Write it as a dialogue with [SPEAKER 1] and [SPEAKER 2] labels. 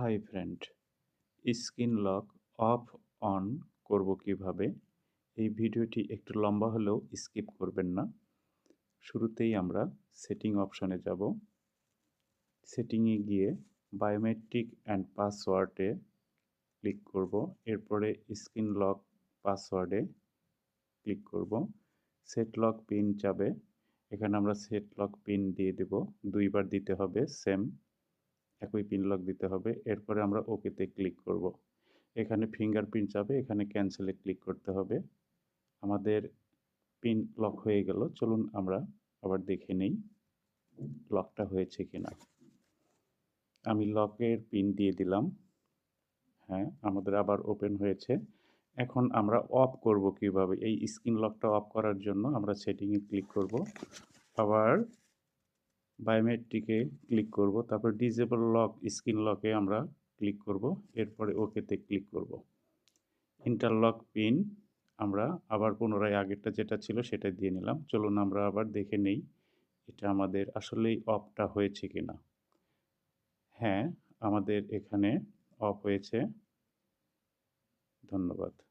[SPEAKER 1] Hi friend, screen lock off on করব কীভাবে? এই ভিডিওটি একটু লম্বা হলেও স্কিপ করবেন না। শুরুতেই আমরা সেটিং অপশনে যাব। সেটিংয়ে গিয়ে বায়োমেট্রিক অ্যান্ড পাসওয়ার্ডে ক্লিক করব। এরপরে স্ক্রিন লক, পাসওয়ার্ডে ক্লিক করব। সেট লক পিন যাবে। এখানে আমরা সেট লক পিন দিয়ে দেব। দুইবার দিতে হবে, সেম। একই পিন লক দিতে হবে। এরপরে আমরা ওকেতে ক্লিক করব। এখানে ফিঙ্গারপ্রিন্ট যাবে এখানে ক্যান্সেলে ক্লিক করতে হবে। আমাদের পিন লক হয়ে গেল। চলুন আমরা আবার দেখে নেই লকটা হয়েছে কিনা। আমি লকের পিন দিয়ে দিলাম। হ্যাঁ আমাদের আবার ওপেন হয়েছে। এখন আমরা অফ করব কীভাবে? এই স্ক্রিন লকটা অফ করার জন্য আমরা সেটিংয়ে ক্লিক করব। আবার বায়োমেট্রিকে ক্লিক করব। তারপর ডিজেবল লক স্ক্রিন লকে আমরা ক্লিক করব। এরপরে ওকেতে ক্লিক করব। ইন্টারলক পিন আমরা আবার পুনরায় আগেরটা যেটা ছিল সেটা দিয়ে নিলাম। চলুন আমরা আবার দেখে নেই এটা আমাদের আসলেই অফটা হয়েছে কি না হ্যাঁ আমাদের এখানে অফ হয়েছে। ধন্যবাদ।